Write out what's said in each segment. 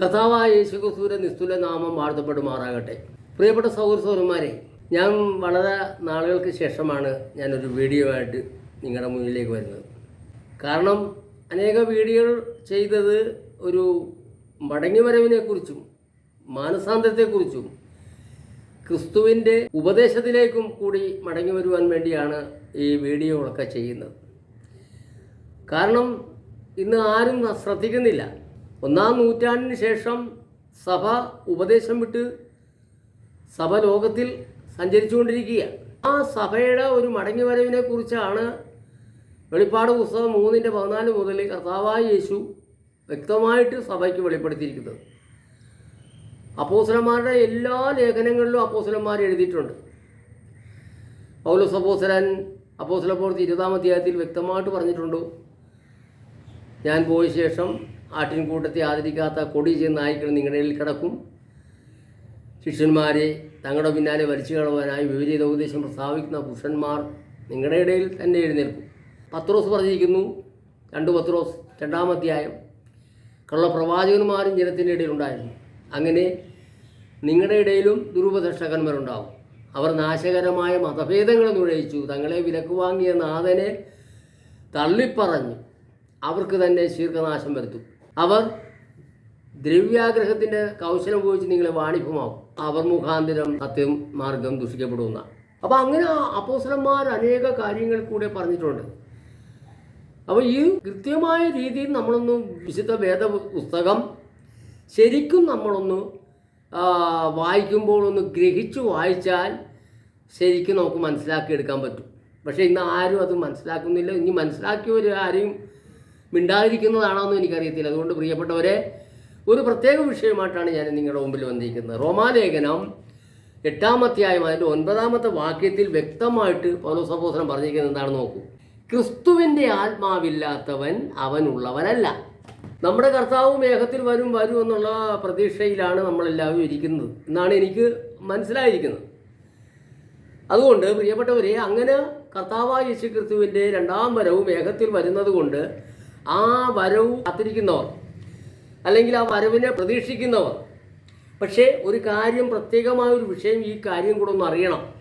കഥാവായ യേശുക്രിസ്തുവിന്റെ നിസ്തുല നാമം വാഴ്ത്തപ്പെടുമാറാകട്ടെ. പ്രിയപ്പെട്ട സൗഹൃദന്മാരെ ഞാൻ വളരെ നാളുകൾക്ക് ശേഷമാണ് ഞാനൊരു വീഡിയോ ആയിട്ട് നിങ്ങളുടെ മുന്നിലേക്ക് വരുന്നത്. കാരണം അനേക വീഡിയോകൾ ചെയ്തത് ഒരു മടങ്ങിവരവിനെക്കുറിച്ചും മാനസാന്തരത്തെക്കുറിച്ചും ക്രിസ്തുവിന്റെ ഉപദേശത്തിലേക്കും കൂടി മടങ്ങി വരുവാൻ വേണ്ടിയാണ് ഈ വീഡിയോകളൊക്കെ ചെയ്യുന്നത്. കാരണം ഇന്ന് ആരും ശ്രദ്ധിക്കുന്നില്ല. ഒന്നാം നൂറ്റാണ്ടിന് ശേഷം സഭ ഉപദേശം വിട്ട് സഭ ലോകത്തിൽ സഞ്ചരിച്ചുകൊണ്ടിരിക്കുകയാണ് ആ സഭയുടെ ഒരു മടങ്ങിവരവിനെ കുറിച്ചാണ് വെളിപ്പാട് പുസ്തകം മൂന്നിന്റെ പതിനാല് മുതൽ കർത്താവായ യേശു വ്യക്തമായിട്ട് സഭയ്ക്ക് വെളിപ്പെടുത്തിയിരിക്കുന്നത്. അപ്പോസലന്മാരുടെ എല്ലാ ലേഖനങ്ങളിലും അപ്പോസലന്മാർ എഴുതിയിട്ടുണ്ട്. പൗലോസ് അപ്പോസലൻ അപ്പോസലപ്പോഴത്ത് ഇരുപതാം അധ്യായത്തിൽ വ്യക്തമായിട്ട് പറഞ്ഞിട്ടുണ്ട്. ഞാൻ പോയ ശേഷം ആട്ടിൻകൂട്ടത്തെ ആദരിക്കാത്ത കൊടി ചെയ്യുന്ന നായ്ക്കൾ നിങ്ങളുടെ ഇടയിൽ കിടക്കും. ശിഷ്യന്മാരെ തങ്ങളുടെ പിന്നാലെ വലിച്ചു കളവാനായി വിപരീത ഉപദേശം പ്രസ്താവിക്കുന്ന പുരുഷന്മാർ നിങ്ങളുടെ ഇടയിൽ തന്നെ എഴുന്നേൽക്കും. പത്രോസ് പറഞ്ഞിരിക്കുന്നു രണ്ട് പത്രോസ് രണ്ടാമധ്യായം കള്ള കള്ളപ്രവാചകന്മാരും ജനത്തിന്റെ ഇടയിലുണ്ടായിരുന്നു അങ്ങനെ നിങ്ങളുടെ ഇടയിലും ദുരുപദർശകന്മാരുണ്ടാവും അവർ നാശകരമായ മതഭേദങ്ങൾ നുഴയിച്ചു തങ്ങളെ വിലക്ക് വാങ്ങിയ നാഥനെ തള്ളിപ്പറഞ്ഞു. അവർക്ക് തന്നെ ശീർഘനാശം വരുത്തും. അവർ ദ്രവ്യാഗ്രഹത്തിന്റെ കൗശലം ഉപയോഗിച്ച് നിങ്ങളെ വാണിഭമാവും. അവർ മുഖാന്തരം സത്യം മാർഗം ദുഷിക്കപ്പെടുന്ന അപ്പോൾ അങ്ങനെ അപ്പോസലന്മാർ അനേക കാര്യങ്ങൾ കൂടെ പറഞ്ഞിട്ടുണ്ട്. അപ്പോൾ ഈ കൃത്യമായ രീതിയിൽ നമ്മളൊന്ന് വിശുദ്ധ വേദ പുസ്തകം ശരിക്കും നമ്മളൊന്ന് വായിക്കുമ്പോൾ ഒന്ന് ഗ്രഹിച്ചു വായിച്ചാൽ ശരിക്കും നമുക്ക് മനസ്സിലാക്കിയെടുക്കാൻ പറ്റും. പക്ഷേ ഇന്ന് ആരും അത് മനസ്സിലാക്കുന്നില്ല. ഇനി മനസ്സിലാക്കിയവർ ആരെയും മിണ്ടാതിരിക്കുന്നതാണോ എന്ന് എനിക്കറിയത്തില്ല. അതുകൊണ്ട് പ്രിയപ്പെട്ടവരെ ഒരു പ്രത്യേക വിഷയമായിട്ടാണ് ഞാൻ നിങ്ങളുടെ മുമ്പിൽ വന്നിരിക്കുന്നത്. റോമാലേഖനം എട്ടാമധ്യായം അതിന്റെ ഒൻപതാമത്തെ വാക്യത്തിൽ വ്യക്തമായിട്ട് പൗലോസപ്പോസനം പറഞ്ഞിരിക്കുന്നത് എന്താണെന്ന് നോക്കൂ. ക്രിസ്തുവിന്റെ ആത്മാവില്ലാത്തവൻ അവനുള്ളവനല്ല. നമ്മുടെ കർത്താവ് മേഘത്തിൽ വരും വരും എന്നുള്ള പ്രതീക്ഷയിലാണ് നമ്മളെല്ലാവരും ഇരിക്കുന്നത് എന്നാണ് എനിക്ക് മനസ്സിലായിരിക്കുന്നത്. അതുകൊണ്ട് പ്രിയപ്പെട്ടവരെ അങ്ങനെ കർത്താവായ യേശു ക്രിസ്തുവിന്റെ രണ്ടാം വരവും മേഘത്തിൽ വരുന്നത് കൊണ്ട് ആ വരവ് കാത്തിരിക്കുന്നവർ. അല്ലെങ്കിൽ ആ വരവിനെ പ്രതീക്ഷിക്കുന്നവർ. പക്ഷേ ഒരു കാര്യം പ്രത്യേകമായ ഒരു വിഷയം ഈ കാര്യം കൂടെ ഒന്ന് അറിയണം.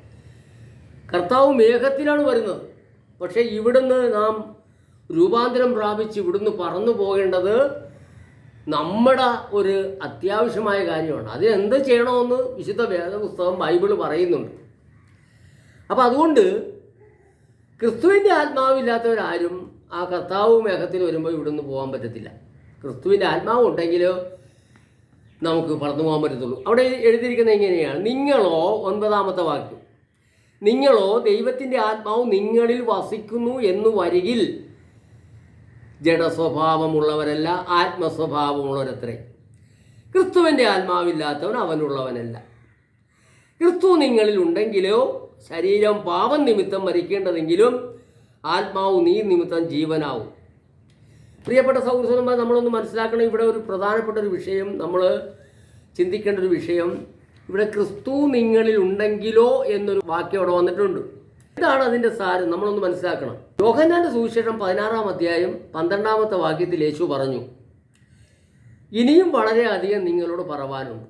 കർത്താവ് മേഘത്തിലാണ് വരുന്നത്. പക്ഷേ ഇവിടുന്ന് നാം രൂപാന്തരം പ്രാപിച്ച് ഇവിടുന്ന് പറന്നു പോകേണ്ടത് നമ്മുടെ ഒരു അത്യാവശ്യമായ കാര്യമാണ്. അത് എന്ത് ചെയ്യണമെന്ന് വിശുദ്ധ വേദപുസ്തകം ബൈബിൾ പറയുന്നുണ്ട്. അപ്പോൾ അതുകൊണ്ട് ക്രിസ്തുവിന്റെ ആത്മാവില്ലാത്തവരാരും ആ കർത്താവ് മേഘത്തിൽ വരുമ്പോൾ ഇവിടുന്ന് പോകാൻ പറ്റത്തില്ല. ക്രിസ്തുവിന്റെ ആത്മാവ് ഉണ്ടെങ്കിലോ നമുക്ക് പറന്നു പോകാൻ പറ്റത്തുള്ളൂ. അവിടെ എഴുതിയിരിക്കുന്നത് എങ്ങനെയാണ്? നിങ്ങളോ ഒൻപതാമത്തെ വാക്യം. നിങ്ങളോ ദൈവത്തിന്റെ ആത്മാവ് നിങ്ങളിൽ വസിക്കുന്നു എന്ന് വരികിൽ ജഡസ്വഭാവമുള്ളവരല്ല ആത്മസ്വഭാവമുള്ളവരത്രേ. ക്രിസ്തുവിന്റെ ആത്മാവില്ലാത്തവൻ അവനുള്ളവനല്ല. ക്രിസ്തു നിങ്ങളിൽ ഉണ്ടെങ്കിലോ ശരീരം പാപം നിമിത്തം മരിക്കേണ്ടതെങ്കിലും ആത്മാവ് നീ നിമിത്തം ജീവനാവും. പ്രിയപ്പെട്ട സൗഹൃദന്മാർ നമ്മളൊന്ന് മനസ്സിലാക്കണം. ഇവിടെ ഒരു പ്രധാനപ്പെട്ട ഒരു വിഷയം നമ്മൾ ചിന്തിക്കേണ്ട ഒരു വിഷയം ഇവിടെ ക്രിസ്തു നിങ്ങളിൽ ഉണ്ടെങ്കിലോ എന്നൊരു വാക്യം അവിടെ വന്നിട്ടുണ്ട്. ഇതാണ് അതിന്റെ സാരം. നമ്മളൊന്ന് മനസ്സിലാക്കണം. യോഹന്നാന്റെ സുവിശേഷം പതിനാറാം അധ്യായം പന്ത്രണ്ടാമത്തെ വാക്യത്തിൽ യേശു പറഞ്ഞു ഇനിയും വളരെയധികം നിങ്ങളോട് പറവാനുണ്ട്.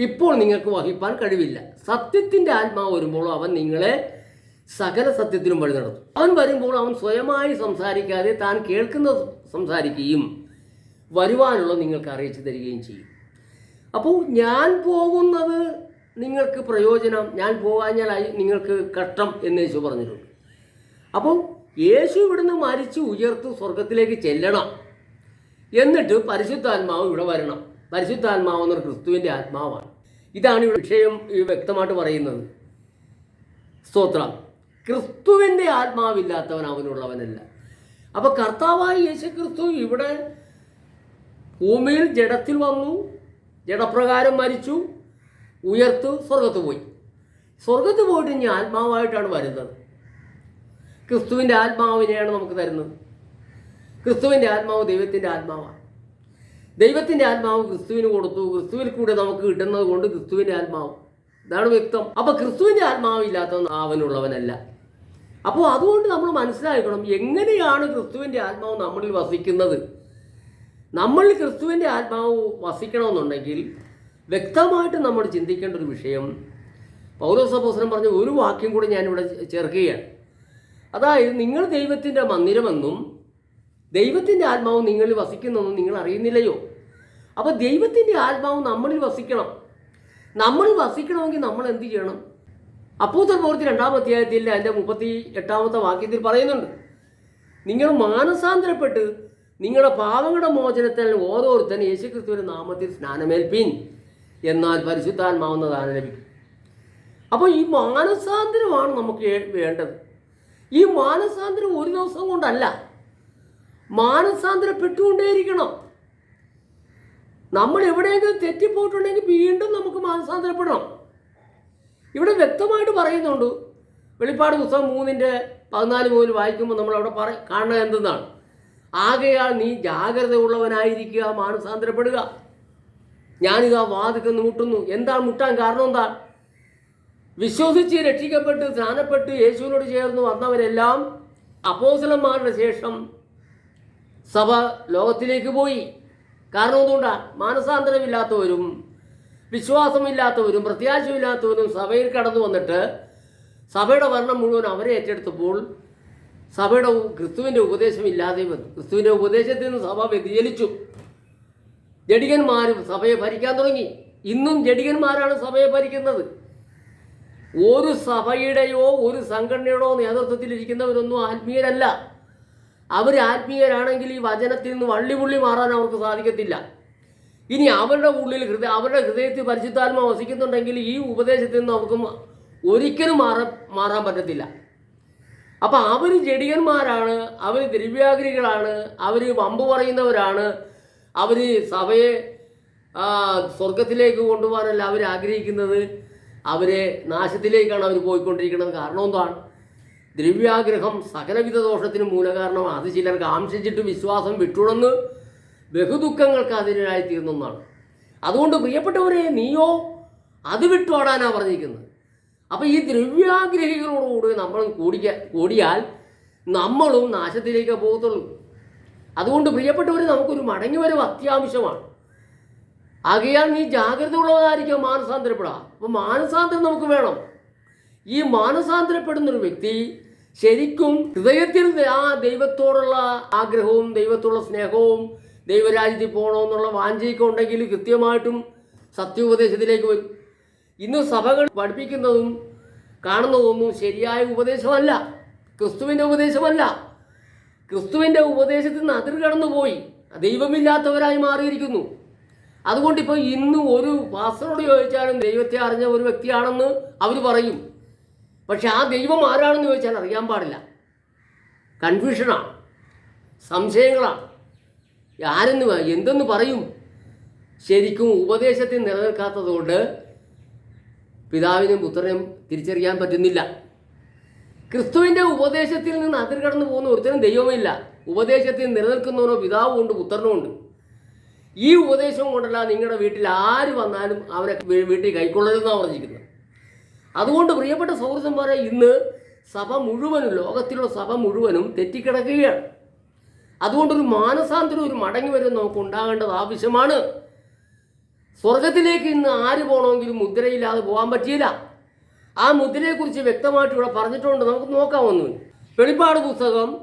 ഇപ്പോൾ നിങ്ങൾക്ക് വഹിപ്പാൻ കഴിവില്ല. സത്യത്തിന്റെ ആത്മാവ് വരുമ്പോൾ അവൻ നിങ്ങളെ സകല സത്യത്തിലും വഴി നടത്തും. അവൻ വരുമ്പോൾ അവൻ സ്വയമായി സംസാരിക്കാതെ താൻ കേൾക്കുന്ന സംസാരിക്കുകയും വരുവാനുള്ള നിങ്ങൾക്ക് അറിയിച്ചു തരികയും ചെയ്യും. അപ്പോൾ ഞാൻ പോകുന്നത് നിങ്ങൾക്ക് പ്രയോജനം ഞാൻ പോകാഞ്ഞാലായി നിങ്ങൾക്ക് കഷ്ടം എന്ന് യേശു പറഞ്ഞിട്ടുണ്ട്. അപ്പോൾ യേശു ഇവിടുന്ന് മരിച്ച് ഉയർത്ത് സ്വർഗത്തിലേക്ക് ചെല്ലണം. എന്നിട്ട് പരിശുദ്ധാത്മാവ് ഇവിടെ വരണം. പരിശുദ്ധാത്മാവ് എന്നൊരു ക്രിസ്തുവിന്റെ ആത്മാവാണ്. ഇതാണ് ഇവിടെ വിഷയം വ്യക്തമായിട്ട് പറയുന്നത്. സ്തോത്രം. ക്രിസ്തുവിന്റെ ആത്മാവില്ലാത്തവൻ അവനുള്ളവനല്ല. അപ്പോൾ കർത്താവായ യേശു ക്രിസ്തു ഇവിടെ ഭൂമിയിൽ ജഡത്തിൽ വന്നു ജഡപ്രകാരം മരിച്ചു ഉയർത്തു സ്വർഗത്ത് പോയി. സ്വർഗത്ത് പോയിട്ട് ഇനി ആത്മാവായിട്ടാണ് വരുന്നത്. ക്രിസ്തുവിന്റെ ആത്മാവിനെയാണ് നമുക്ക് തരുന്നത്. ക്രിസ്തുവിന്റെ ആത്മാവ് ദൈവത്തിന്റെ ആത്മാവാണ്. ദൈവത്തിന്റെ ആത്മാവ് ക്രിസ്തുവിന് കൊടുത്തു. ക്രിസ്തുവിൽ കൂടെ നമുക്ക് കിട്ടുന്നത് കൊണ്ട് ക്രിസ്തുവിന്റെ ആത്മാവ്. ഇതാണ് വ്യക്തം. അപ്പോൾ ക്രിസ്തുവിന്റെ ആത്മാവില്ലാത്തവൻ അവനുള്ളവനല്ല. അപ്പോൾ അതുകൊണ്ട് നമ്മൾ മനസ്സിലാക്കണം എങ്ങനെയാണ് ക്രിസ്തുവിന്റെ ആത്മാവ് നമ്മളിൽ വസിക്കുന്നത്. നമ്മൾ ക്രിസ്തുവിന്റെ ആത്മാവ് വസിക്കണമെന്നുണ്ടെങ്കിൽ വ്യക്തമായിട്ട് നമ്മൾ ചിന്തിക്കേണ്ട ഒരു വിഷയം പൗരസഭോസനം പറഞ്ഞ ഒരു വാക്യം കൂടി ഞാനിവിടെ ചേർക്കുകയാണ്. അതായത് നിങ്ങൾ ദൈവത്തിന്റെ മന്ദിരമെന്നും ദൈവത്തിന്റെ ആത്മാവ് നിങ്ങളിൽ വസിക്കുന്നെന്നും നിങ്ങൾ അറിയുന്നില്ലയോ? അപ്പോൾ ദൈവത്തിന്റെ ആത്മാവ് നമ്മളിൽ വസിക്കണം. നമ്മൾ വസിക്കണമെങ്കിൽ നമ്മൾ എന്ത് ചെയ്യണം? അപ്പൂത്തൽ പ്രവൃത്തി രണ്ടാം അധ്യായത്തിൽ അതിന്റെ മുപ്പത്തി എട്ടാമത്തെ വാക്യത്തിൽ പറയുന്നുണ്ട്. നിങ്ങൾ മാനസാന്തരപ്പെട്ട് നിങ്ങളുടെ പാവങ്ങളുടെ മോചനത്തിൽ ഓരോരുത്തൻ യേശുക്രിസ്തുവിന്റെ നാമത്തിൽ സ്നാനമേൽപ്പീൻ. എന്നാൽ പരിശുദ്ധാത്മാവുന്ന ദാനം ലഭിക്കും അപ്പോൾ ഈ മാനസാന്തരമാണ് നമുക്ക് വേണ്ടത്. ഈ മാനസാന്തരം ഒരു ദിവസം കൊണ്ടല്ല. മാനസാന്തരപ്പെട്ടുകൊണ്ടേയിരിക്കണം. നമ്മൾ എവിടെയെങ്കിലും തെറ്റിപ്പോയിട്ടുണ്ടെങ്കിൽ വീണ്ടും നമുക്ക് മാനസാന്തരപ്പെടണം. ഇവിടെ വ്യക്തമായിട്ട് പറയുന്നുണ്ട്. വെളിപ്പാട് പുസ്തകം മൂന്നിന്റെ പതിനാല് മുതൽ വായിക്കുമ്പോൾ നമ്മൾ അവിടെ പറ കാണുന്നത് എന്തെന്നാണ്? ആകയാൽ നീ ജാഗ്രത ഉള്ളവനായിരിക്കുക മാനസാന്തരപ്പെടുക. ഞാനിതാ വാതിക്ക് മുട്ടുന്നു. എന്താണ് മുട്ടാൻ കാരണം എന്താ? വിശ്വസിച്ച് രക്ഷിക്കപ്പെട്ട് സ്നാനപ്പെട്ട് യേശുവിനോട് ചേർന്ന് വന്നവരെല്ലാം അപ്പോസലന്മാരുടെ ശേഷം സഭ ലോകത്തിലേക്ക് പോയി. കാരണം എന്തുകൊണ്ടാണ് മാനസാന്തരമില്ലാത്തവരും വിശ്വാസമില്ലാത്തവരും പ്രത്യാശയില്ലാത്തവരും സഭയിൽ കടന്നു വന്നിട്ട് സഭയുടെ ഭരണം മുഴുവൻ അവരെ ഏറ്റെടുത്തപ്പോൾ സഭയുടെ ക്രിസ്തുവിന്റെ ഉപദേശം ഇല്ലാതെ വന്നു. ക്രിസ്തുവിന്റെ ഉപദേശത്തിൽ നിന്ന് സഭ വ്യതിചലിച്ചു. ജഡികന്മാർ സഭയെ ഭരിക്കാൻ തുടങ്ങി. ഇന്നും ജഡികന്മാരാണ് സഭയെ ഭരിക്കുന്നത്. ഒരു സഭയുടെയോ ഒരു സംഘടനയുടെയോ നേതൃത്വത്തിൽ ഇരിക്കുന്നവരൊന്നും ആത്മീയരല്ല. അവർ ആത്മീയരാണെങ്കിൽ ഈ വചനത്തിൽ നിന്ന് വള്ളിപുള്ളി മാറാൻ അവർക്ക് സാധിക്കത്തില്ല. ഇനി അവരുടെ ഉള്ളിൽ ഹൃദയ അവരുടെ ഹൃദയത്തിൽ പരിശുദ്ധാത്മ വസിക്കുന്നുണ്ടെങ്കിൽ ഈ ഉപദേശത്തിൽ നിന്ന് അവർക്ക് ഒരിക്കലും മാറാൻ മാറാൻ പറ്റത്തില്ല. അപ്പം അവർ ജഡികന്മാരാണ് അവർ ദ്രവ്യാഗ്രികളാണ് അവർ വമ്പ് പറയുന്നവരാണ് അവർ സഭയെ സ്വർഗത്തിലേക്ക് കൊണ്ടുപോകാനല്ല അവർ ആഗ്രഹിക്കുന്നത്. അവരെ നാശത്തിലേക്കാണ് അവർ പോയിക്കൊണ്ടിരിക്കുന്നത്. കാരണം എന്താണ്? ദ്രവ്യാഗ്രഹം സകലവിധ ദോഷത്തിന് മൂലകാരണമാണ് അത് ചിലർക്ക് ആംശിച്ചിട്ട് വിശ്വാസം വിട്ടുടന്ന് ബഹുദുഃഖങ്ങൾക്ക് അതിനായി തീർന്നൊന്നാണ് അതുകൊണ്ട് പ്രിയപ്പെട്ടവരെ നീയോ അത് വിട്ടോടാനാണ് പറഞ്ഞിരിക്കുന്നത്. അപ്പോൾ ഈ ദ്രവ്യാഗ്രഹികളോടുകൂടി നമ്മൾ കൂടിക്ക കൂടിയാൽ നമ്മളും നാശത്തിലേക്ക് പോകത്തുള്ളൂ. അതുകൊണ്ട് പ്രിയപ്പെട്ടവർ നമുക്കൊരു മടങ്ങി വരവ് അത്യാവശ്യമാണ്. ആകയാൽ നീ ജാഗ്രത ഉള്ളതായിരിക്കും മാനസാന്തരപ്പെടുക. അപ്പോൾ മാനസാന്തരം നമുക്ക് വേണം. ഈ മാനസാന്തരപ്പെടുന്ന ഒരു വ്യക്തി ശരിക്കും ഹൃദയത്തിൽ ആ ദൈവത്തോടുള്ള ആഗ്രഹവും ദൈവത്തോടുള്ള സ്നേഹവും ദൈവരാജ്യത്തിൽ പോകണമെന്നുള്ള വാഞ്ചയൊക്കെ ഉണ്ടെങ്കിൽ കൃത്യമായിട്ടും സത്യോപദേശത്തിലേക്ക് വരും. ഇന്ന് സഭകൾ പഠിപ്പിക്കുന്നതും കാണുന്നതൊന്നും ശരിയായ ഉപദേശമല്ല. ക്രിസ്തുവിന്റെ ഉപദേശമല്ല. ക്രിസ്തുവിന്റെ ഉപദേശത്തിൽ നിന്ന് അതിർ കടന്നുപോയി. ദൈവമില്ലാത്തവരായി മാറിയിരിക്കുന്നു. അതുകൊണ്ട് ഇപ്പോൾ ഇന്ന് ഒരു പാസ്റ്ററോട് ചോദിച്ചാലും ദൈവത്തെ അറിഞ്ഞ ഒരു വ്യക്തിയാണെന്ന് അവർ പറയും. പക്ഷെ ആ ദൈവം ആരാണെന്ന് ചോദിച്ചാൽ അറിയാൻ പാടില്ല. കൺഫ്യൂഷനാണ്. സംശയങ്ങളാണ്. ആരെന്ന് എന്തെന്ന് പറയും? ശരിക്കും ഉപദേശത്തിൽ നിലനിൽക്കാത്തതുകൊണ്ട് പിതാവിനും പുത്രനും തിരിച്ചറിയാൻ പറ്റുന്നില്ല. ക്രിസ്തുവിന്റെ ഉപദേശത്തിൽ നിന്ന് അതിർകടന്നു പോകുന്ന ഒരുത്തരും ദൈവമില്ല ഉപദേശത്തിൽ നിലനിൽക്കുന്നവനോ പിതാവും ഉണ്ട് പുത്രനും ഉണ്ട്. ഈ ഉപദേശം കൊണ്ടല്ല നിങ്ങളുടെ വീട്ടിൽ ആര് വന്നാലും അവരെ വീട്ടിൽ കൈക്കൊള്ളരുതെന്നാണ് പറഞ്ഞിരിക്കുന്നത്. അതുകൊണ്ട് പ്രിയപ്പെട്ട സൗഹൃദന്മാരെ ഇന്ന് സഭ മുഴുവനും ലോകത്തിലുള്ള സഭ മുഴുവനും തെറ്റിക്കിടക്കുകയാണ്. അതുകൊണ്ടൊരു മാനസാന്തരം ഒരു മടങ്ങി വരും നമുക്ക് ഉണ്ടാകേണ്ടത് ആവശ്യമാണ്. സ്വർഗത്തിലേക്ക് ഇന്ന് ആര് പോകണമെങ്കിലും മുദ്രയില്ലാതെ പോകാൻ പറ്റിയില്ല. ആ മുദ്രയെക്കുറിച്ച് വ്യക്തമായിട്ട് ഇവിടെ പറഞ്ഞിട്ടുണ്ട്. നമുക്ക് നോക്കാമൊന്നു. വെളിപ്പാട് പുസ്തകം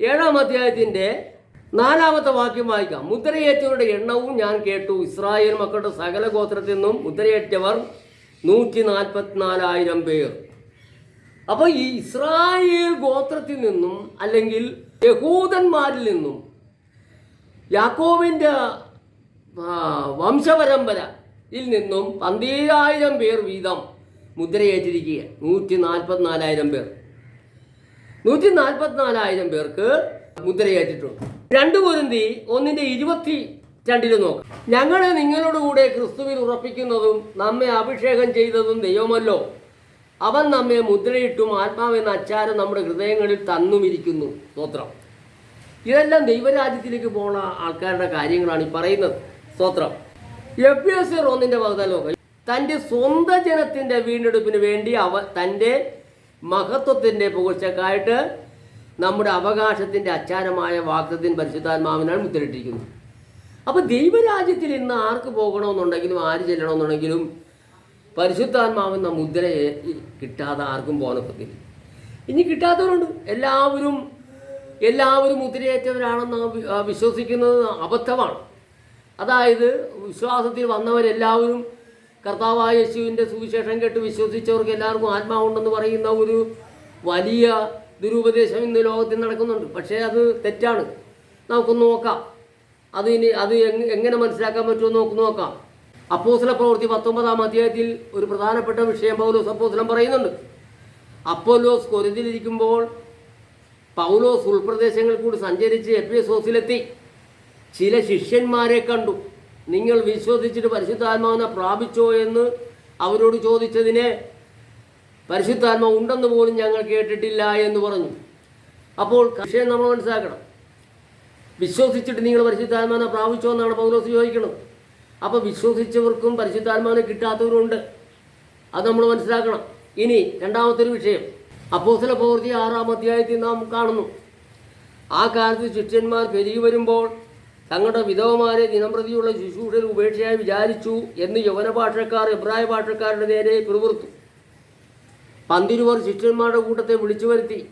ഏഴാം അധ്യായത്തിന്റെ നാലാമത്തെ വാക്യം വായിക്കാം. മുദ്രയേറ്റവരുടെ എണ്ണവും ഞാൻ കേട്ടു. ഇസ്രായേൽ മക്കളുടെ സകല ഗോത്രത്തിൽ നിന്നും മുദ്രയേറ്റവർ നൂറ്റി നാൽപ്പത്തിനാലായിരം പേർ. അപ്പോൾ ഈ ഇസ്രായേൽ ഗോത്രത്തിൽ നിന്നും അല്ലെങ്കിൽ യഹൂദന്മാരിൽ നിന്നും യാക്കോവിന്റെ വംശപരമ്പരയിൽ നിന്നും പന്തീരായിരം പേർ വീതം മുദ്രയേറ്റിരിക്കുക നൂറ്റി നാൽപ്പത്തിനാലായിരം പേർ. നൂറ്റി നാൽപ്പത്തിനാലായിരം പേർക്ക് മുദ്രയേറ്റിട്ടുണ്ട്. രണ്ട് പൊരുന്തി ഒന്നിന്റെ ഇരുപത്തി രണ്ടിൽ നോക്കാം. ഞങ്ങളെ നിങ്ങളോട് കൂടെ ക്രിസ്തുവിൽ ഉറപ്പിക്കുന്നതും നമ്മെ അഭിഷേകം ചെയ്തതും ദൈവമല്ലോ. അവൻ നമ്മെ മുദ്രയിട്ടും ആത്മാവെന്ന അച്ചാരം നമ്മുടെ ഹൃദയങ്ങളിൽ തന്നുമിരിക്കുന്നു. സ്തോത്രം. ഇതെല്ലാം ദൈവരാജ്യത്തിലേക്ക് പോണ ആൾക്കാരുടെ കാര്യങ്ങളാണ് ഈ പറയുന്നത്. സ്തോത്രം. എഫ് എസ് ഒന്നിന്റെ പകുതലോകം തന്റെ സ്വന്തം ജനത്തിന്റെ വീണ്ടെടുപ്പിന് വേണ്ടി അവ തന്റെ മഹത്വത്തിന്റെ പുകഴ്ചക്കായിട്ട് നമ്മുടെ അവകാശത്തിന്റെ അച്ചാരമായ വാക്തത്തിൻ പരിശുദ്ധാത്മാവിനാണ് മുദ്രയിട്ടിരിക്കുന്നു. അപ്പോൾ ദൈവരാജ്യത്തിൽ ഇന്ന് ആർക്ക് പോകണമെന്നുണ്ടെങ്കിലും ആര് ചെല്ലണമെന്നുണ്ടെങ്കിലും പരിശുദ്ധാത്മാവെന്ന മുദ്രയെ കിട്ടാതെ ആർക്കും പോകാൻ ഇനി കിട്ടാത്തവരുണ്ട്. എല്ലാവരും എല്ലാവരും മുദ്രയേറ്റവരാണെന്ന് വിശ്വസിക്കുന്നത് അബദ്ധമാണ്. അതായത് വിശ്വാസത്തിൽ വന്നവരെല്ലാവരും കർത്താവായ യേശുവിന്റെ സുവിശേഷം കേട്ട് വിശ്വസിച്ചവർക്ക് എല്ലാവർക്കും ആത്മാവുണ്ടെന്ന് പറയുന്ന ഒരു വലിയ ദുരുപദേശം ഇന്ന് ലോകത്തിൽ നടക്കുന്നുണ്ട്. പക്ഷേ അത് തെറ്റാണ്. നമുക്കൊന്ന് നോക്കാം. അത് ഇനി അത് എങ്- എങ്ങനെ മനസ്സിലാക്കാൻ പറ്റുമോ നമുക്ക് നോക്കാം. അപ്പോസ്തല പ്രവൃത്തി പത്തൊമ്പതാം അധ്യായത്തിൽ ഒരു പ്രധാനപ്പെട്ട വിഷയം പൗലോസ് അപ്പോസലം പറയുന്നുണ്ട്. അപ്പോലോസ് കൊരിന്തിലിരിക്കുമ്പോൾ പൗലോസ് ഉൾപ്രദേശങ്ങൾ കൂടി സഞ്ചരിച്ച് എപ്പിസോസിലെത്തി ചില ശിഷ്യന്മാരെ കണ്ടു. നിങ്ങൾ വിശ്വസിച്ചിട്ട് പരിശുദ്ധാത്മാവിനെ പ്രാപിച്ചോ എന്ന് അവരോട് ചോദിച്ചതിന് പരിശുദ്ധാത്മാവ് ഉണ്ടെന്ന് പോലും ഞങ്ങൾ കേട്ടിട്ടില്ല എന്ന് പറഞ്ഞു. അപ്പോൾ വിഷയം നമ്മൾ മനസ്സിലാക്കണം. വിശ്വസിച്ചിട്ട് നിങ്ങൾ പരിശുദ്ധാത്മാവിനെ പ്രാപിച്ചോ എന്നാണ് പൗലോസ് ചോദിക്കുന്നത്. അപ്പോൾ വിശ്വസിച്ചവർക്കും പരിശുദ്ധാത്മാവിനെ കിട്ടാത്തവരുണ്ട്. അത് നമ്മൾ മനസ്സിലാക്കണം. ഇനി രണ്ടാമത്തെ ഒരു വിഷയം. അപ്പോസല പ്രവൃത്തി ആറാം അധ്യായത്തിൽ നാം കാണുന്നു. ആ കാലത്ത് ശിഷ്യന്മാർ പെരുകി വരുമ്പോൾ തങ്ങളുടെ വിധവമാരെ ദിനംപ്രതിയുള്ള ശുശ്രൂഷയിൽ ഉപേക്ഷയായി വിചാരിച്ചു എന്ന് യൗവന ഭാഷക്കാർ എബ്രായ ഭാഷക്കാരുടെ നേരെ പിറുവിർത്തു പന്തിരുവർ ശിഷ്യന്മാരുടെ കൂട്ടത്തെ വിളിച്ചു വരുത്തി.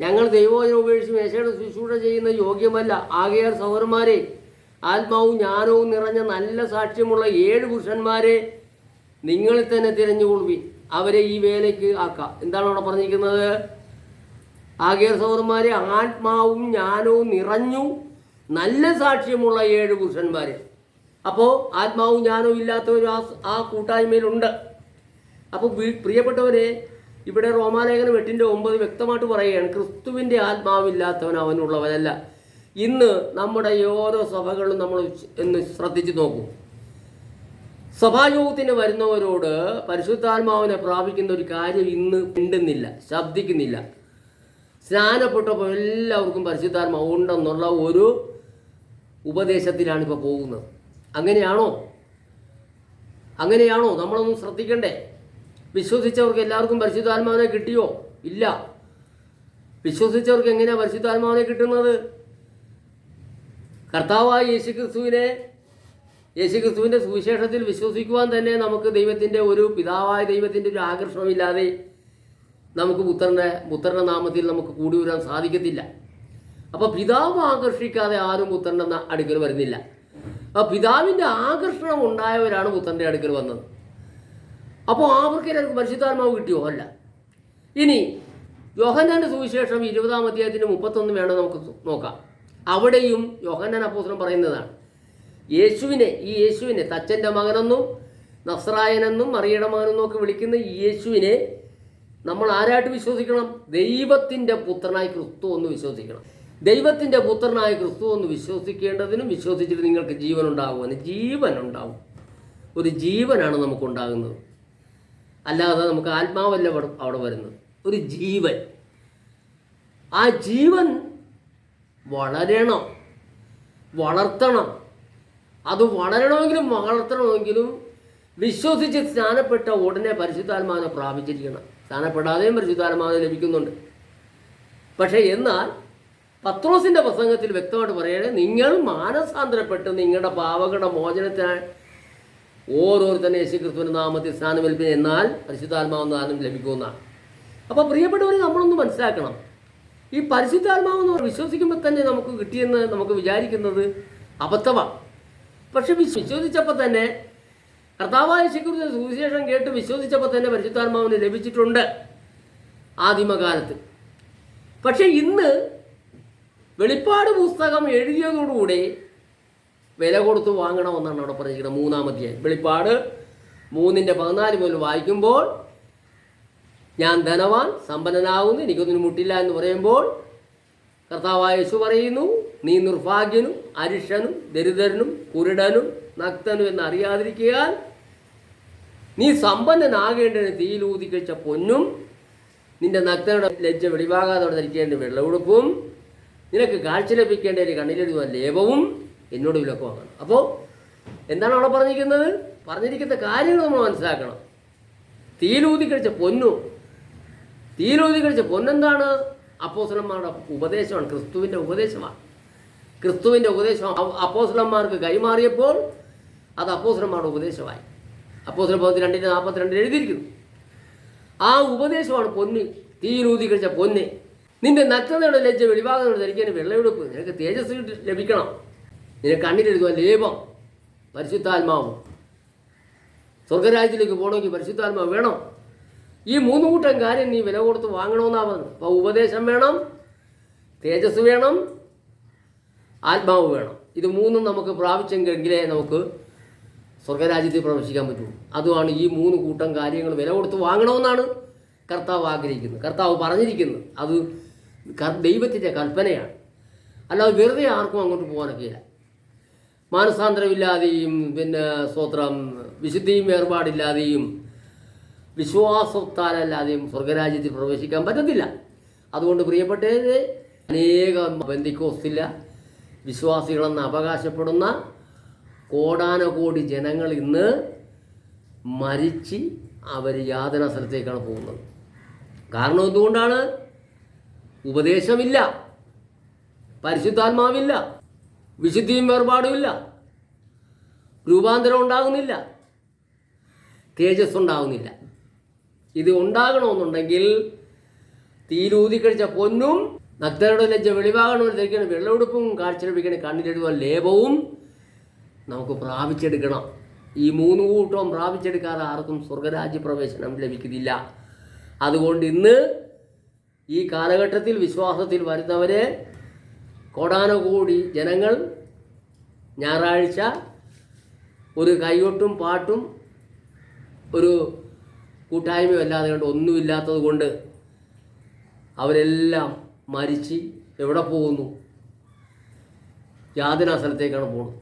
ഞങ്ങൾ ദൈവവചനം ഉപേക്ഷിച്ച് മേശയുടെ ശുശ്രൂഷ ചെയ്യുന്ന യോഗ്യമല്ല. ആകയാൽ സഹോദരന്മാരെ ആത്മാവും ജ്ഞാനവും നിറഞ്ഞ നല്ല സാക്ഷ്യമുള്ള ഏഴ് പുരുഷന്മാരെ നിങ്ങളിൽ തന്നെ തിരഞ്ഞുകൊള്ളി അവരെ ഈ വേലയ്ക്ക് ആക്കാം. എന്താണ് അവിടെ പറഞ്ഞിരിക്കുന്നത്? ആകേ സഹോദരന്മാരെ ആത്മാവും ജ്ഞാനവും നിറഞ്ഞു നല്ല സാക്ഷ്യമുള്ള ഏഴ് പുരുഷന്മാരെ. അപ്പോൾ ആത്മാവും ജ്ഞാനവും ഇല്ലാത്തവർ ആ ആ കൂട്ടായ്മയിലുണ്ട്. അപ്പോൾ പ്രിയപ്പെട്ടവരെ ഇവിടെ റോമാലേഖനം എട്ടിന്റെ ഒമ്പത് വ്യക്തമായിട്ട് പറയുകയാണ് ക്രിസ്തുവിന്റെ ആത്മാവില്ലാത്തവൻ അവനുള്ളവനല്ല. ഇന്ന് നമ്മുടെ ഓരോ സഭകളും നമ്മൾ എന്ന് ശ്രദ്ധിച്ചു നോക്കൂ. സഭായോഗത്തിന് വരുന്നവരോട് പരിശുദ്ധാത്മാവിനെ പ്രാപിക്കുന്ന ഒരു കാര്യം ഇന്ന് ഉണ്ടെന്നില്ല ശബ്ദിക്കുന്നില്ല. സ്നാനപ്പെട്ടപ്പോൾ എല്ലാവർക്കും പരിശുദ്ധാത്മാവ് ഉണ്ടെന്നുള്ള ഒരു ഉപദേശത്തിലാണ് ഇപ്പോൾ പോകുന്നത്. അങ്ങനെയാണോ? അങ്ങനെയാണോ? നമ്മളൊന്നും ശ്രദ്ധിക്കണ്ടേ? വിശ്വസിച്ചവർക്ക് എല്ലാവർക്കും പരിശുദ്ധാത്മാവിനെ കിട്ടിയോ? ഇല്ല. വിശ്വസിച്ചവർക്ക് എങ്ങനെയാണ് പരിശുദ്ധാത്മാവിനെ കിട്ടുന്നത്? കർത്താവായ യേശുക്രിസ്തുവിനെ യേശുക്രിസ്തുവിന്റെ സുവിശേഷത്തിൽ വിശ്വസിക്കുവാൻ തന്നെ നമുക്ക് ദൈവത്തിന്റെ ഒരു പിതാവായ ദൈവത്തിന്റെ ഒരു ആകർഷണമില്ലാതെ നമുക്ക് പുത്രന്റെ പുത്രന്റെ നാമത്തിൽ നമുക്ക് കൂടി വരാൻ സാധിക്കത്തില്ല. അപ്പോൾ പിതാവ് ആകർഷിക്കാതെ ആരും പുത്രന്റെ അടുക്കൽ വരുന്നില്ല. അപ്പോൾ പിതാവിന്റെ ആകർഷണം ഉണ്ടായവരാണ് പുത്രന്റെ അടുക്കൽ വന്നത്. അപ്പോൾ അവർക്ക് എല്ലാവർക്കും പരിശുദ്ധാത്മാവ് കിട്ടിയോ? അല്ല. ഇനി യോഹന്നാന്റെ സുവിശേഷം ഇരുപതാം അധ്യായത്തിന്റെ മുപ്പത്തൊന്ന് വേണം നമുക്ക് നോക്കാം. അവിടെയും യോഹന്നാൻ അപ്പോസ്തലൻ പറയുന്നതാണ്. യേശുവിനെ ഈ യേശുവിനെ തച്ചന്റെ മകനെന്നും നസ്രായനെന്നും മറിയുടെ മകനെന്നും ഒക്കെ വിളിക്കുന്ന യേശുവിനെ നമ്മൾ ആരായിട്ട് വിശ്വസിക്കണം? ദൈവത്തിന്റെ പുത്രനായി ക്രിസ്തു എന്ന് വിശ്വസിക്കണം. ദൈവത്തിന്റെ പുത്രനായ ക്രിസ്തു എന്ന് വിശ്വസിക്കേണ്ടതിനും വിശ്വസിച്ചിട്ട് നിങ്ങൾക്ക് ജീവൻ ഉണ്ടാകുമെന്ന് ജീവൻ ഉണ്ടാവും. ഒരു ജീവനാണ് നമുക്കുണ്ടാകുന്നത് അല്ലാതെ നമുക്ക് ആത്മാവല്ല അവിടെ വരുന്നത്. ഒരു ജീവൻ. ആ ജീവൻ വളരണം. വളർത്തണം. അത് വളരണമെങ്കിലും വളർത്തണമെങ്കിലും വിശ്വസിച്ച് സ്നാനപ്പെട്ട ഉടനെ പരിശുദ്ധാത്മാവിനെ പ്രാപിച്ചിരിക്കണം. സ്നാനപ്പെടാതെയും പരിശുദ്ധാത്മാവിനെ ലഭിക്കുന്നുണ്ട്. പക്ഷേ എന്നാൽ പത്രോസിന്റെ പ്രസംഗത്തിൽ വ്യക്തമായിട്ട് പറയണേ നിങ്ങൾ മാനസാന്തരപ്പെട്ട് നിങ്ങളുടെ പാവകളുടെ മോചനത്തിനായി ഓരോരുത്തരും യേശുക്രിസ്തുവിന്റെ നാമത്തിൽ സ്നാനമേൽപ്പിന് എന്നാൽ പരിശുദ്ധാത്മാവ് ദാനം ലഭിക്കുമെന്നാണ്. അപ്പോൾ പ്രിയപ്പെട്ടവർ നമ്മളൊന്ന് മനസ്സിലാക്കണം. ഈ പരിശുദ്ധാത്മാവെന്ന് വിശ്വസിക്കുമ്പോൾ തന്നെ നമുക്ക് കിട്ടിയെന്ന് നമുക്ക് വിചാരിക്കുന്നത് അബദ്ധമാണ്. പക്ഷെ വിശ്വ- വിശ്വസിച്ചപ്പോൾ തന്നെ കർത്താവായ ശിക്കുറിച്ച സുവിശേഷം കേട്ട് വിശ്വസിച്ചപ്പോൾ തന്നെ പരിശുദ്ധാത്മാവിന് ലഭിച്ചിട്ടുണ്ട് ആദിമകാലത്ത്. പക്ഷെ ഇന്ന് വെളിപ്പാട് പുസ്തകം എഴുതിയതോടുകൂടി വില കൊടുത്ത് വാങ്ങണമെന്നാണ് അവിടെ പറഞ്ഞിരിക്കുന്നത് മൂന്നാമത്തെ വെളിപ്പാട് മൂന്നിന്റെ പതിനാല് മുതൽ വായിക്കുമ്പോൾ ഞാൻ ധനവാൻ സമ്പന്നനാകുന്നു എനിക്കൊന്നിനും മുട്ടില്ല എന്ന് പറയുമ്പോൾ കർത്താവായ യേശു പറയുന്നു നീ നിർഭാഗ്യനും അരിഷനും ദരിദ്രനും കുരുടനും നക്തനും എന്ന് നീ സമ്പന്നനാകേണ്ടതിന് തീയിലൂതി കഴിച്ച പൊന്നും നിന്റെ നക്തയുടെ ലജ്ജ വെളിവാകാതെ ധരിക്കേണ്ട വെള്ളമുടുപ്പും നിനക്ക് കാഴ്ച ലഭിക്കേണ്ട ഒരു കണ്ണിലെഴുതുവാൻ ലേപവും എന്നോട് വിലക്കുവാണ് അപ്പോൾ എന്താണ് അവിടെ പറഞ്ഞിരിക്കുന്നത്? പറഞ്ഞിരിക്കുന്ന കാര്യങ്ങൾ നമ്മൾ മനസ്സിലാക്കണം. തീയിലൂതി കഴിച്ച പൊന്നു തീയിലൂതി കഴിച്ച പൊന്നെന്താണ്? അപ്പോസലന്മാരുടെ ഉപദേശമാണ്. ക്രിസ്തുവിന്റെ ഉപദേശമാണ്. ക്രിസ്തുവിന്റെ ഉപദേശം അപ്പോസ്ലന്മാർക്ക് കൈമാറിയപ്പോൾ അത് അപ്പോസ്ലന്മാരുടെ ഉപദേശമായി. അപ്പോസ്ല പദ്ധതി രണ്ടിന്റെ നാൽപ്പത്തിരണ്ടിൽ എഴുതിയിരിക്കുന്നു. ആ ഉപദേശമാണ് പൊന്ന്. തീരൂതി കഴിച്ച പൊന്ന്. നിന്റെ നഗ്നതയുടെ ലജ്ജ വെളിവാകുന്ന ധരിക്കാൻ വെള്ളമെടുപ്പ് നിനക്ക് തേജസ് ലഭിക്കണം. നിനക്ക് കണ്ണിലെഴുതുവാൻ ലേപം. പരിശുദ്ധാത്മാവും. സ്വർഗരാജ്യത്തിലേക്ക് പോകണമെങ്കിൽ പരിശുദ്ധാത്മാവ് വേണം. ഈ മൂന്ന് കൂട്ടം കാര്യം നീ വില കൊടുത്ത് വാങ്ങണമെന്നാ അപ്പോൾ ഉപദേശം വേണം തേജസ് വേണം ആത്മാവ് വേണം. ഇത് മൂന്നും നമുക്ക് പ്രാപിച്ചെങ്കിലേ നമുക്ക് സ്വർഗരാജ്യത്തിൽ പ്രവേശിക്കാൻ പറ്റൂ. അതുമാണ് ഈ മൂന്ന് കൂട്ടം കാര്യങ്ങൾ വില കൊടുത്ത് വാങ്ങണമെന്നാണ് കർത്താവ് ആഗ്രഹിക്കുന്നത്. കർത്താവ് പറഞ്ഞിരിക്കുന്നത്. അത് ദൈവത്തിന്റെ കൽപ്പനയാണ്. അല്ലാതെ വെറുതെ ആർക്കും അങ്ങോട്ട് പോകാനൊക്കെയില്ല മാനസാന്തരമില്ലാതെയും പിന്നെ സ്തോത്രം വിശുദ്ധിയും വേർപാടില്ലാതെയും വിശ്വാസത്താലല്ലാതെയും സ്വർഗരാജ്യത്തിൽ പ്രവേശിക്കാൻ പറ്റത്തില്ല. അതുകൊണ്ട് പ്രിയപ്പെട്ടത് അനേകം ബന്ധിക്കോസ്തില്ല വിശ്വാസികളെന്ന് അവകാശപ്പെടുന്ന കോടാനകോടി ജനങ്ങൾ ഇന്ന് മരിച്ച് അവർ യാതന സ്ഥലത്തേക്കാണ് പോകുന്നത്. കാരണം എന്തുകൊണ്ടാണ്? ഉപദേശമില്ല. പരിശുദ്ധാത്മാവില്ല. വിശുദ്ധിയും വേർപാടുമില്ല രൂപാന്തരം ഉണ്ടാകുന്നില്ല. തേജസ് ഉണ്ടാകുന്നില്ല ഇത് ഉണ്ടാകണമെന്നുണ്ടെങ്കിൽ തീരൂതി കഴിച്ച പൊന്നും നഗ്നരുടെ ലജ്ജ വെളിവാകണമെന്ന് ധരിക്കണം. വെള്ളമെടുപ്പും കാഴ്ചലഭിക്കണം കണ്ണിലെഴുതുവാൻ ലേപവും നമുക്ക് പ്രാപിച്ചെടുക്കണം. ഈ മൂന്ന് കൂട്ടവും പ്രാപിച്ചെടുക്കാതെ ആർക്കും സ്വർഗരാജ്യ പ്രവേശനം ലഭിക്കുന്നില്ല. അതുകൊണ്ട് ഇന്ന് ഈ കാലഘട്ടത്തിൽ വിശ്വാസത്തിൽ വരുന്നവരെ കോടാനുകൂടി ജനങ്ങൾ ഞായറാഴ്ച ഒരു കൈകൊട്ടും പാട്ടും ഒരു കൂട്ടായ്മയും അല്ലാതെ കൊണ്ട് ഒന്നുമില്ലാത്തത് കൊണ്ട് അവരെല്ലാം മരിച്ച് എവിടെ പോകുന്നു? യാതനാ സ്ഥലത്തേക്കാണ് പോകുന്നത്.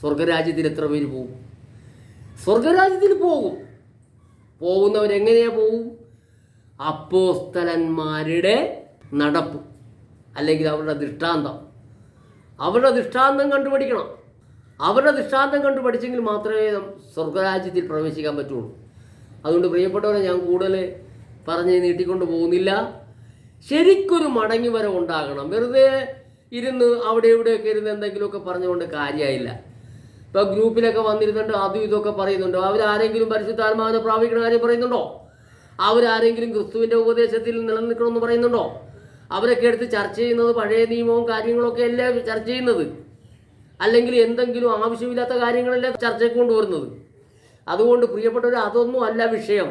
സ്വർഗരാജ്യത്തിൽ എത്ര പേര് പോകും? സ്വർഗരാജ്യത്തിൽ പോകും. പോകുന്നവരെങ്ങനെയാ പോകും? അപ്പോസ്തലന്മാരുടെ നടപ്പ് അല്ലെങ്കിൽ അവരുടെ ദൃഷ്ടാന്തം. അവരുടെ ദൃഷ്ടാന്തം കണ്ടുപഠിക്കണം. അവരുടെ ദൃഷ്ടാന്തം കണ്ടുപഠിച്ചെങ്കിൽ മാത്രമേ സ്വർഗരാജ്യത്തിൽ പ്രവേശിക്കാൻ പറ്റുള്ളൂ. അതുകൊണ്ട് പ്രിയപ്പെട്ടവരെ ഞാൻ കൂടുതൽ പറഞ്ഞ് നീട്ടിക്കൊണ്ട് പോകുന്നില്ല. ശരിക്കൊരു മടങ്ങി വരവ് ഉണ്ടാകണം. വെറുതെ ഇരുന്ന് അവിടെ ഇവിടെയൊക്കെ ഇരുന്ന് എന്തെങ്കിലുമൊക്കെ പറഞ്ഞുകൊണ്ട് കാര്യമായില്ല ഇപ്പോൾ ഗ്രൂപ്പിലൊക്കെ വന്നിരുന്നുണ്ട് അതും ഇതൊക്കെ പറയുന്നുണ്ടോ. അവരാരെങ്കിലും പരിശുദ്ധാത്മാവിനെ പ്രാപിക്കണ കാര്യം പറയുന്നുണ്ടോ? അവരാരെങ്കിലും ക്രിസ്തുവിന്റെ ഉപദേശത്തിൽ നിലനിൽക്കണമെന്ന് പറയുന്നുണ്ടോ? അവരൊക്കെ എടുത്ത് ചർച്ച ചെയ്യുന്നത് പഴയ നിയമവും കാര്യങ്ങളൊക്കെ അല്ലേ ചർച്ച ചെയ്യുന്നത്? അല്ലെങ്കിൽ എന്തെങ്കിലും ആവശ്യമില്ലാത്ത കാര്യങ്ങളല്ലേ ചർച്ചയ്ക്ക് കൊണ്ടുവരുന്നത്? അതുകൊണ്ട് പ്രിയപ്പെട്ടവർ അതൊന്നും അല്ല വിഷയം.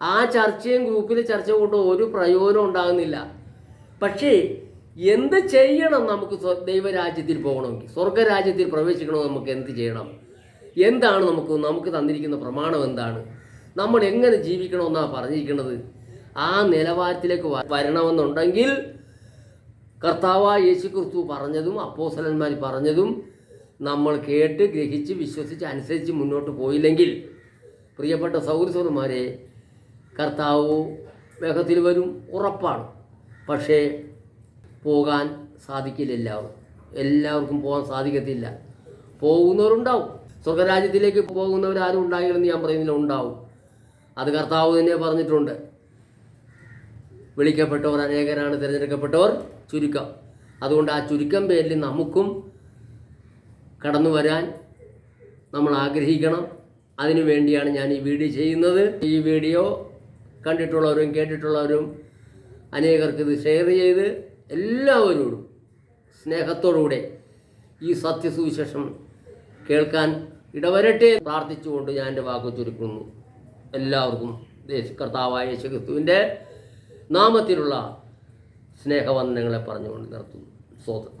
ആ ചർച്ചയും ഗ്രൂപ്പിലെ ചർച്ച കൊണ്ട് ഒരു പ്രയോജനം ഉണ്ടാകുന്നില്ല. പക്ഷേ എന്ത് ചെയ്യണം നമുക്ക് ദൈവരാജ്യത്തിൽ പോകണമെങ്കിൽ സ്വർഗരാജ്യത്തിൽ പ്രവേശിക്കണമെങ്കിൽ നമുക്ക് എന്ത് ചെയ്യണം? എന്താണ് നമുക്ക് നമുക്ക് തന്നിരിക്കുന്ന പ്രമാണം എന്താണ്? നമ്മൾ എങ്ങനെ ജീവിക്കണമെന്നാണ് പറഞ്ഞിരിക്കുന്നത്? ആ നിലവാരത്തിലേക്ക് വരണമെന്നുണ്ടെങ്കിൽ കർത്താവായ യേശു ക്രിസ്തു പറഞ്ഞതും അപ്പോസലന്മാർ പറഞ്ഞതും നമ്മൾ കേട്ട് ഗ്രഹിച്ച് വിശ്വസിച്ച് അനുസരിച്ച് മുന്നോട്ട് പോയില്ലെങ്കിൽ പ്രിയപ്പെട്ട സൗഹൃദന്മാരെ കർത്താവ് വേഗത്തിൽ വരും ഉറപ്പാണ്. പക്ഷേ പോകാൻ സാധിക്കില്ല എല്ലാവരും എല്ലാവർക്കും പോകാൻ സാധിക്കത്തില്ല. പോകുന്നവരുണ്ടാവും. സ്വർഗരാജ്യത്തിലേക്ക് പോകുന്നവരാരും ഉണ്ടാകില്ലെന്ന് ഞാൻ പറയുന്നില്ല ഉണ്ടാവും. അത് കർത്താവ് തന്നെ പറഞ്ഞിട്ടുണ്ട്. വിളിക്കപ്പെട്ടവർ അനേകരാണ് തിരഞ്ഞെടുക്കപ്പെട്ടവർ ചുരുക്കം. അതുകൊണ്ട് ആ ചുരുക്കം പേരിൽ നമുക്കും കടന്നു വരാൻ നമ്മൾ ആഗ്രഹിക്കണം. അതിനു വേണ്ടിയാണ് ഞാൻ ഈ വീഡിയോ ചെയ്യുന്നത്. ഈ വീഡിയോ കണ്ടിട്ടുള്ളവരും കേട്ടിട്ടുള്ളവരും അനേകർക്ക് ഇത് ഷെയർ ചെയ്ത് എല്ലാവരോടും സ്നേഹത്തോടുകൂടെ ഈ സത്യസുവിശേഷം കേൾക്കാൻ ഇടവരട്ടെ. പ്രാർത്ഥിച്ചുകൊണ്ട് ഞാൻ എന്റെ വാക്ക് ചുരുക്കുന്നു. എല്ലാവർക്കും കർത്താവായ യേശു ക്രിസ്തുവിന്റെ നാമത്തിലുള്ള സ്നേഹവന്ദനങ്ങളെ പറഞ്ഞുകൊണ്ട് നിർത്തുന്നു. സ്വതം